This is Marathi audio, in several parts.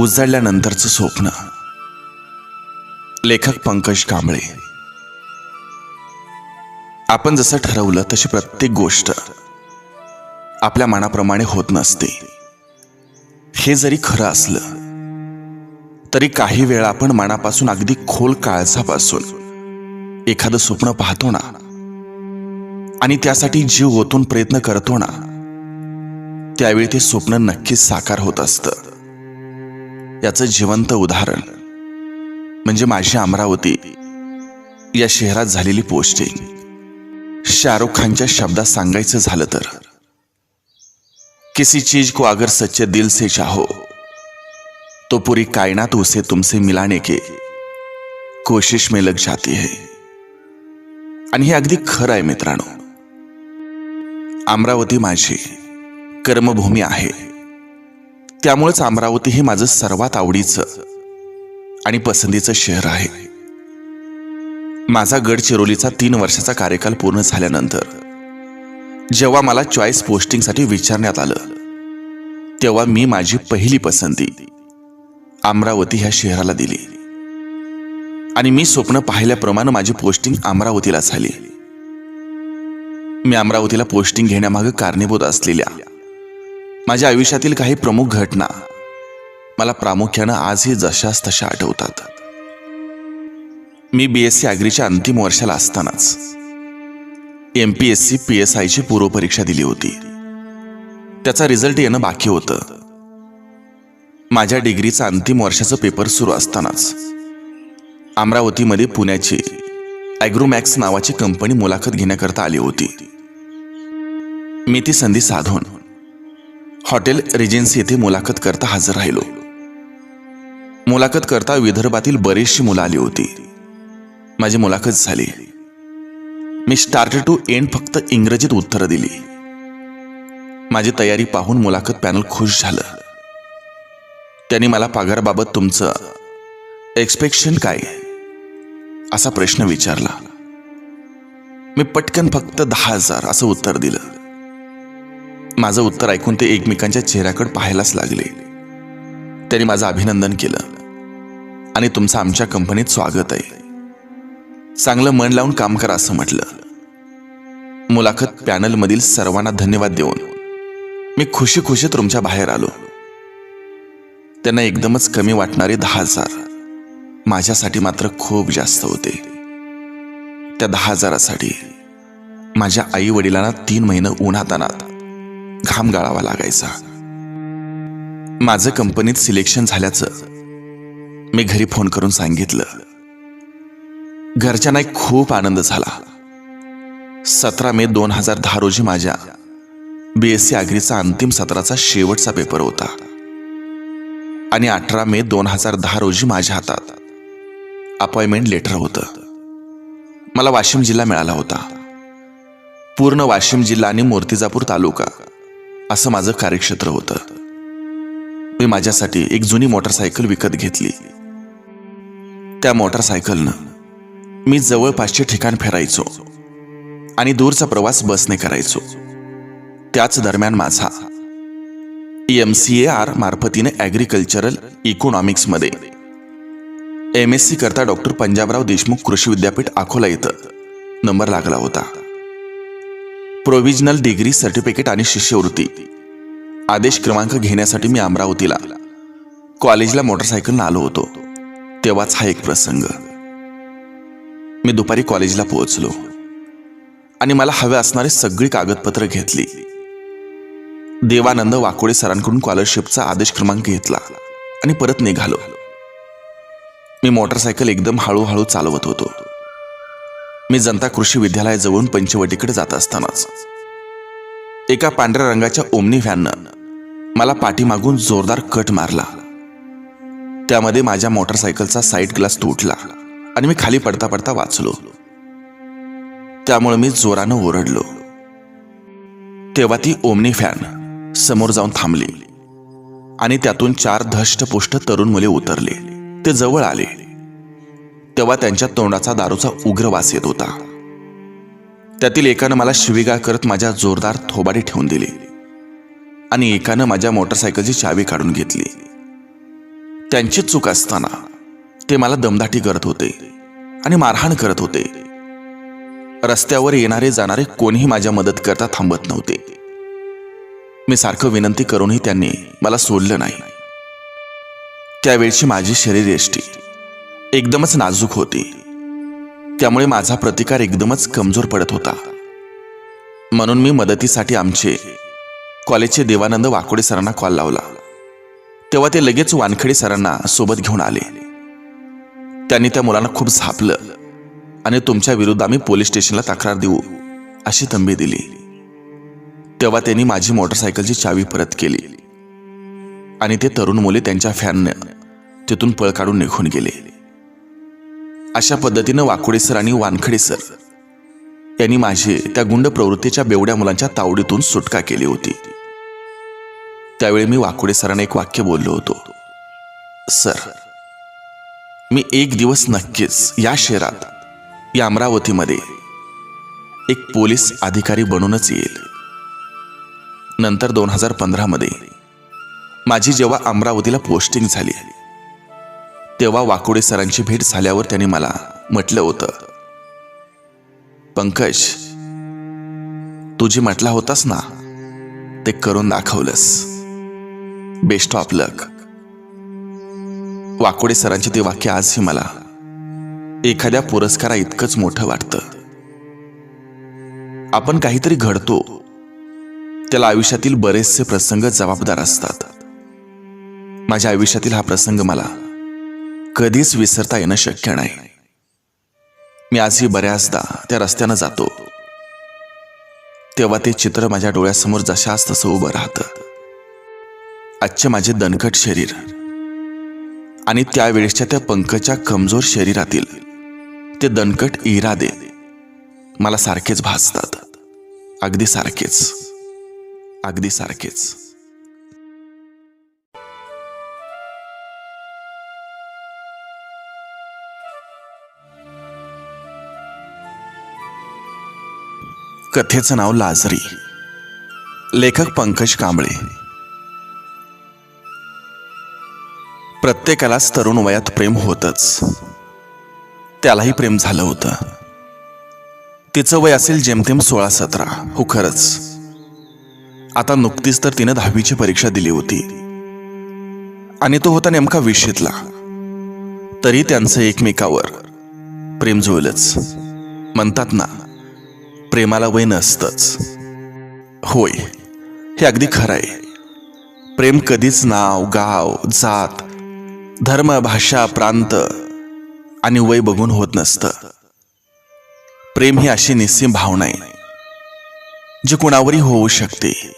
उजळल्यानंतरचं स्वप्न. लेखक पंकज कांबळे. आपण जसं ठरवलं तशी प्रत्येक गोष्ट आपल्या मनाप्रमाणे होत नसते. हे जरी खरं असलं तरी काही वेळा आपण मनापासून अगदी खोल काळजापासून एखादं स्वप्न पाहतो ना? आणि त्यासाठी जीव ओतून प्रयत्न करतो ना? त्यावेळी ते स्वप्न नक्कीच साकार होत असतं. याचं जिवंत उदाहरण. म्हणजे माझी अमरावती या शहरात झालेली पोस्टिंग शाहरुख खानच्या शब्दात सांगायचं झालं तर किसी चीज को अगर सच्चे दिल से चाहो तो पूरी कायनात उसे तुमसे मिलाने के कोशिश में लग जाती है. आणि हे अगदी खरं आहे मित्रांनो. अमरावती माझी कर्मभूमी आहे. त्यामुळेच अमरावती हे माझं सर्वात आवडीचं आणि पसंतीचं शहर आहे. माझा गडचिरोलीचा तीन वर्षाचा कार्यकाल पूर्ण झाल्यानंतर जेव्हा मला चॉईस पोस्टिंगसाठी विचारण्यात आलं तेव्हा मी माझी पहिली पसंती अमरावती ह्या शहराला दिली. आणि मी स्वप्न पाहिल्याप्रमाणे माझी पोस्टिंग अमरावतीला झाली मी अमरावतीला पोस्टिंग घेण्यामागे कारणीभूत असलेल्या माझ्या आयुष्यातील काही प्रमुख घटना मला प्रामुख्यानं आजही जशाच तशा आठवतात. मी बी एस सी ॲग्रीच्या अंतिम वर्षाला असतानाच M P S C P S आयची पूर्वपरीक्षा दिली होती. त्याचा रिझल्ट येणं बाकी होतं. माझ्या डिग्रीचा अंतिम वर्षाचं पेपर सुरू असतानाच अमरावतीमध्ये पुण्याची ॲग्रोमॅक्स नावाची कंपनी मुलाखत घेण्याकरता आली होती. मी ती संधी साधून हॉटेल रिजेन्सी येथे मुलाखत करता हजर राहिलो. मुलाखत करता विदर्भातील बरीचशी मुलं आली होती. माझी मुलाखत झाली. मी स्टार्ट टू एंड फक्त इंग्रजीत उत्तरं दिली. माझी तयारी पाहून मुलाखत पॅनल खुश झालं. त्यांनी मला पगाराबाबत तुमचं एक्सपेक्शन काय? असा प्रश्न विचारला. मी पटकन फक्त दहा हजार असं उत्तर दिलं. माझं उत्तर ऐकून ते एकमेकांच्या चेहऱ्याकडे पाहायलाच लागले. त्यांनी माझं अभिनंदन केलं आणि तुमचं आमच्या कंपनीत स्वागत आहे. चांगलं मन लावून काम करा असं म्हटलं. मुलाखत पॅनलमधील सर्वांना धन्यवाद देऊन मी खुशी खुशीत रूमच्या बाहेर आलो. त्यांना एकदमच कमी वाटणारे दहा हजार माझ्यासाठी मात्र खूप जास्त होते. त्या दहा हजारासाठी माझ्या आई वडिलांना तीन महिने उन्हात अनात घाम गाळावा लागायचा. माझं कंपनीत सिलेक्शन झाल्याचं मी घरी फोन करून सांगितलं. घरच्यांना एक खूप आनंद झाला. सतरा मे दोन हजार दहा रोजी माझ्या बी एस सी आग्रीचा अंतिम सत्राचा शेवटचा पेपर होता. आणि अठरा मे दोन हजार दहा रोजी माझ्या हातात अपॉइंटमेंट लेटर होतं. मला वाशिम जिल्हा मिळाला होता. पूर्ण वाशिम जिल्हा आणि मूर्तिजापूर तालुका. असं माझं कार्यक्षेत्र होतं. मी माझ्यासाठी एक जुनी मोटरसायकल विकत घेतली. त्या मोटरसायकलनं मी जवळपासचे ठिकाण फिरायचो आणि दूरचा प्रवास बसने करायचो. त्याच दरम्यान माझा एम सी ए आर मार्फतीने ॲग्रिकल्चरल इकॉनॉमिक्समध्ये एम एस सी करता डॉक्टर पंजाबराव देशमुख कृषी विद्यापीठ अकोला इथं नंबर लागला होता. प्रोव्हिजनल डिग्री सर्टिफिकेट आणि शिष्यवृत्ती. आदेश क्रमांक घेण्यासाठी मी अमरावतीला. कॉलेजला मोटरसायकलनं आलो होतो. तेव्हाच हा एक प्रसंग. मी दुपारी कॉलेजला पोहोचलो. आणि मला हवे असणारी सगळी कागदपत्र घेतली. देवानंद वाकोडे सरांकडून स्कॉलरशिपचा आदेश क्रमांक घेतला आणि परत निघालो. मी मोटरसायकल एकदम हळूहळू चालवत होतो. मी जनता कृषी विद्यालयाजवळून पंचवटीकडे जात असतानाच एका पांढऱ्या रंगाच्या ओमनी व्हॅननं मला पाठीमागून जोरदार कट मारला. त्यामध्ये माझ्या मोटरसायकलचा साईड ग्लास तुटला आणि मी खाली पडता पडता वाचलो. त्यामुळे मी जोरानं ओरडलो. तेव्हा ती ओमनी फॅन समोर जाऊन थांबली आणि त्यातून चार धष्टपुष्ट तरुण मुले उतरले. ते जवळ आले. तेव्हा त्यांच्या तोंडाचा दारूचा उग्र वास येत होता. त्यातील एकानं मला शिवीगाळ करत माझ्या जोरदार थोबाडी ठेवून दिली. आणि एकानं माझ्या मोटरसायकलची चावी काढून घेतली. त्यांची चूक असताना ते मला दमदाटी करत होते आणि मारहाण करत होते. रस्त्यावर येणारे जाणारे कोणीही माझ्या मदत करता थांबत नव्हते. मी सारखं विनंती करूनही त्यांनी मला सोडलं नाही. त्यावेळची माझी शरीरयष्टी एकदमच नाजूक होती. त्यामुळे माझा प्रतिकार एकदमच कमजोर पडत होता. म्हणून मी मदतीसाठी आमचे कॉलेजचे देवानंद वाकोडे सरांना कॉल लावला. तेव्हा ते लगेच वानखडे सरांना सोबत घेऊन आले. त्यांनी त्या मुलांना खूप झापलं आणि तुमच्या विरुद्ध आम्ही पोलीस स्टेशनला तक्रार देऊ अशी तंबी दिली. तेव्हा त्यांनी माझी मोटरसायकलची चावी परत केली आणि ते तरुण मुले त्यांच्या फॅननं तिथून पळ काढून निघून गेले. अशा पद्धतीनं वाकोडे सर आणि वानखडे सर यांनी माझे त्या गुंड प्रवृत्तीच्या बेवड्या मुलांच्या तावडीतून सुटका केली होती. त्यावेळी मी वाकोडे सरांना एक वाक्य बोललो होतो. सर मी एक दिवस नक्कीच या शहरात या अमरावतीमध्ये एक पोलीस अधिकारी बनूनच येईल. नंतर दोन हजार पंधरामध्ये माझी जेव्हा अमरावतीला पोस्टिंग झाली तेव्हा वाकोडे सरांची भेट झाल्यावर त्याने मला म्हटलं होतं पंकज तू जे म्हटला होतास ना ते करून दाखवलंस. बेस्ट ऑफ लक वाकोडे सरांचे ते वाक्य आजही मला एखाद्या पुरस्कारा इतकंच मोठं वाटतं. आपण काहीतरी घडतो त्याला आयुष्यातील बरेचसे प्रसंग जबाबदार असतात. माझ्या आयुष्यातील हा प्रसंग मला कधीच विसरता येणं शक्य नाही. मी आजही बऱ्याचदा त्या रस्त्यानं जातो. तेव्हा ते चित्र माझ्या डोळ्यासमोर जशाच तसं उभं राहतं. आजचे माझे दणकट शरीर आणि त्यावेळेसच्या त्या पंकजच्या कमजोर शरीरातील ते दणकट इरादे मला सारखेच भासतात. अगदी सारखेच. अगदी सारखेच. कथेचं नाव लाजरी. लेखक पंकज कांबळे. प्रत्येकालाच तरुण वयात प्रेम होतच. त्यालाही प्रेम झालं होतं. तिचं वय असेल जेमतेम सोळा सतरा हो खरंच. आता नुकतीच तर तिनं दहावीची परीक्षा दिली होती. आणि तो होता नेमका विशीतला. तरी त्यांचं एकमेकावर प्रेम जुळलंच. म्हणतात ना प्रेमाला वय नसतंच. होय हे अगदी खरं आहे. प्रेम कधीच नाव गाव जात धर्म भाषा प्रांत आणि वय बघून होत नसतं. प्रेम ही अशी निस्सीम भावना आहे जी कुणावरही होऊ शकते.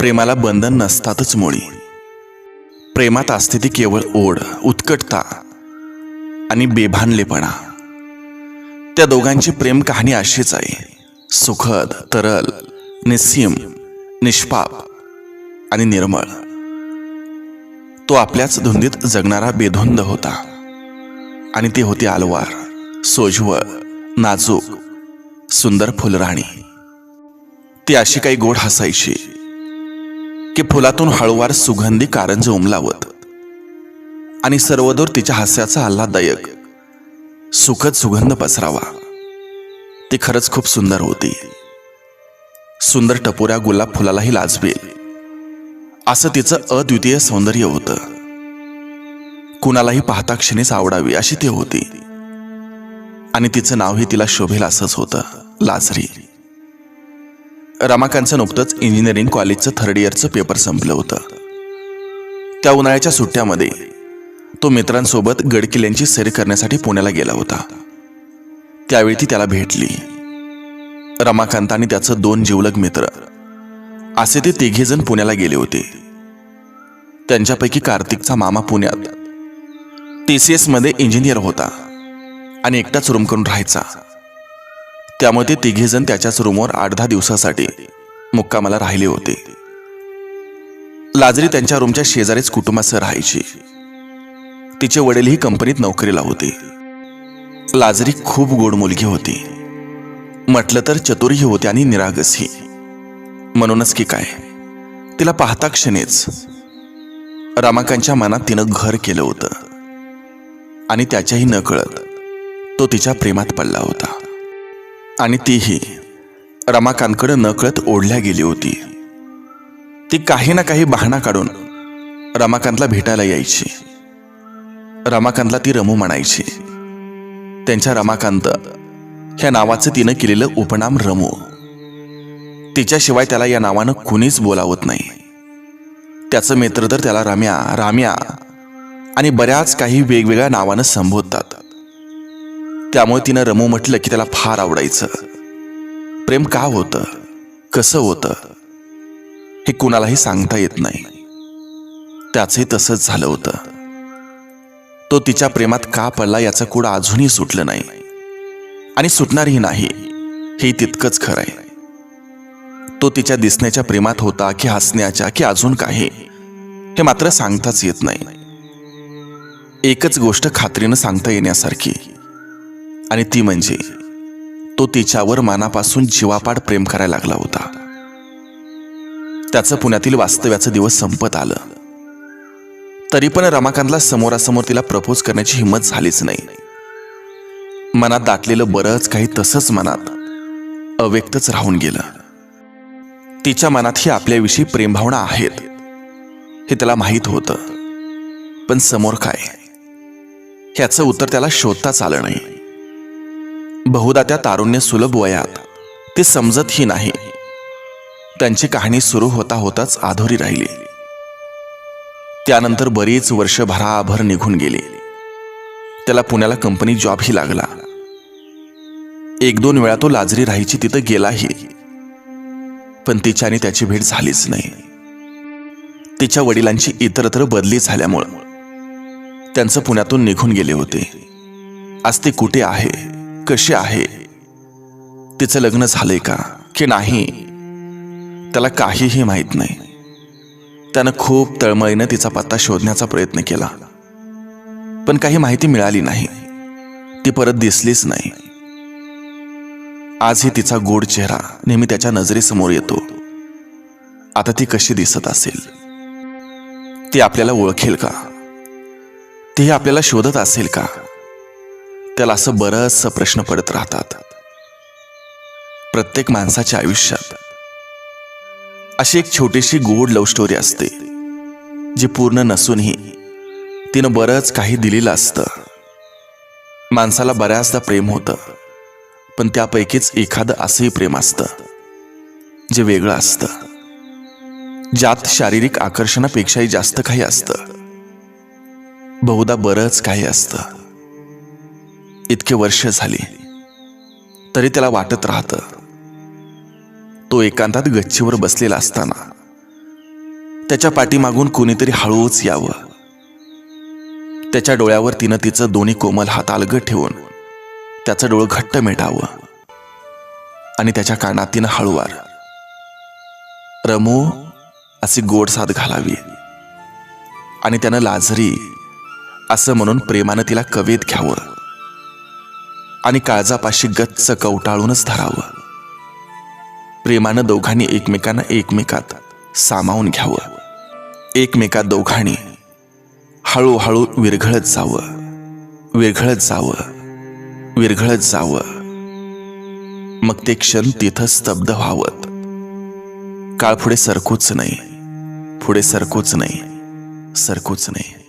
प्रेमाला बंधन नसतातच मुळी. प्रेमात असते ती केवळ ओढ उत्कटता आणि बेभानलेपणा. त्या दोघांची प्रेम कहाणी अशीच आहे. सुखद तरल निस्सीम निष्पाप आणि निर्मळ. तो आपल्याच धुंदीत जगणारा बेधुंद होता. आणि ती होती आलवार सोजवळ नाजूक सुंदर फुलराणी. ती अशी काही गोड हसायची की फुलातून हळूवार सुगंधी कारंज उमलावत. आणि सर्वदूर तिच्या हास्याचा आल्हाददायक सुखद सुगंध पसरावा. ती खरंच खूप सुंदर होती. सुंदर टपोऱ्या गुलाब फुलालाही लाजवेल. असं तिचं अद्वितीय सौंदर्य होतं. कुणालाही पाहता क्षणीच आवडावी अशी ती होती. आणि तिचं नावही तिला शोभेल असंच होतं लाजरी. रमाकांचं नुकतंच इंजिनिअरिंग कॉलेजचं थर्ड इयरचं पेपर संपलं होतं. त्या उन्हाळ्याच्या सुट्ट्यामध्ये तो मित्रांसोबत गडकिल्ल्यांची सैर करण्यासाठी पुण्याला गेला होता. त्यावेळी ती त्याला भेटली. रमाकांत आणि त्याचं दोन जीवलग मित्र. असे ते तिघेजण पुण्याला गेले होते. त्यांच्यापैकी कार्तिकचा मामा पुण्यात. टी सी एसमध्ये इंजिनियर होता आणि एकटाच रूम करून राहायचा. त्यामुळे ते तिघेजण त्याच्याच रूमवर आठ दहा दिवसासाठी मुक्कामाला राहिले होते. लाजरी त्यांच्या रूमच्या शेजारीच कुटुंबासह राहायची. तिचे वडीलही कंपनीत नोकरीला होते. लाजरी खूप गोड मुलगी होती. म्हटलं तर चतुरही होती आणि निरागसही. म्हणूनच की काय? तिला पाहता क्षणीच रमाकांतच्या मनात तिनं घर केलं होतं. आणि त्याच्याही न कळत तो तिच्या प्रेमात पडला होता. आणि तीही रमाकांतकडे नकळत ओढल्या गेली होती. ती काही ना काही बहाणा काढून रमाकांतला भेटायला यायची. रमाकांतला ती रमू म्हणायची. त्यांच्या रमाकांत ह्या नावाचं तिनं केलेलं उपनाम रमू. तिच्याशिवाय त्याला या नावानं कुणीच बोलावत नाही. त्याचं मित्र तर त्याला रम्या राम्या आणि बऱ्याच काही वेगवेगळ्या नावानं संबोधतात. त्यामुळे तिनं रमू म्हटलं की त्याला फार आवडायचं. प्रेम का होतं? कसं होतं? हे कुणालाही सांगता येत नाही. त्याचंही तसंच झालं होतं. तो तिच्या प्रेमात का पडला याचं कुड अजूनही सुटलं नाही. आणि सुटणारही नाही. हे तितकंच खरं आहे. तो तिच्या दिसण्याच्या प्रेमात होता की हसण्याच्या की अजून काही हे मात्र सांगताच येत नाही. एकच गोष्ट खात्रीनं सांगता येण्यासारखी आणि ती म्हणजे तो तिच्यावर मानापासून जीवापाड प्रेम करायला लागला होता. त्याचं पुण्यातील वास्तव्याचं दिवस संपत आलं. तरी पण रमाकांतला समोरासमोर तिला प्रपोज करण्याची हिंमत झालीच नाही. मनात दाटलेलं बरंच काही तसंच मनात अव्यक्तच राहून गेलं. तिच्या मनातही आपल्याविषयी प्रेमभावना आहेत. हे त्याला माहीत होतं. पण समोर काय? ह्याचं उत्तर त्याला शोधताच आलं नाही. बहुधा त्या तारुण्य सुलभ वयात ते समजतही नाही. त्यांची कहाणी सुरू होता होताच आधोरी राहिली. त्यानंतर बरीच वर्ष भराभर निघून गेले. त्याला पुण्याला कंपनी जॉबही लागला. एक दोन वेळा तो लाजरी राहायची तिथं गेलाही. पण तिच्याने त्याची भेट झालीच नाही. तिच्या वडिलांची इतरत्र बदली झाल्यामुळं त्यांचं पुण्यातून निघून गेले होते. आज ते कुठे आहे? कसे आहे? तिचं लग्न झालंय का? की नाही? त्याला काहीही माहीत नाही. त्यानं खूप तळमळीनं तिचा पत्ता शोधण्याचा प्रयत्न केला. पण काही माहिती मिळाली नाही. ती परत दिसलीच नाही. आजही तिचा गोड चेहरा नेहमी त्याच्या नजरेसमोर येतो. आता ती कशी दिसत असेल? ती आपल्याला ओळखेल का? ती आपल्याला शोधत असेल का? त्याला असं बरंचसं प्रश्न पडत राहतात. प्रत्येक माणसाच्या आयुष्यात अशी एक छोटीशी गोड लव्ह स्टोरी असते जी पूर्ण नसूनही तिनं बरंच काही दिलेलं असतं. माणसाला बऱ्याचदा प्रेम होतं पण त्यापैकीच एखादं असंही प्रेम असतं जे वेगळं असतं. ज्यात शारीरिक आकर्षणापेक्षाही जास्त काही असतं. बहुधा बरंच काही असतं. इतके वर्ष झाली तरी त्याला वाटत राहतं. तो एकांतात गच्चीवर बसलेला असताना त्याच्या पाठीमागून कोणीतरी हळूच यावं. त्याच्या डोळ्यावर तिनं तिचं दोन्ही कोमल हात अलगट ठेवून त्याचं डोळं घट्ट मिटावं आणि त्याच्या कानात तिनं हळूवार रमो अशी गोड साथ घालावी. आणि त्यानं लाजरी असं म्हणून प्रेमानं तिला कवेत घ्यावं आणि काळजापाशी गच्च कवटाळूनच धरावं. प्रेमानं दोघांनी एकमेकांना एकमेकात सामावून घ्यावं. एकमेकात दोघांनी हळूहळू विरघळत जावं. विरघळत जावं. विरघळत जावं. मग ते क्षण तिथं स्तब्ध व्हावत. काळ पुढे सरकूच नाही. पुढे सरकूच नाही. सरकूच नाही.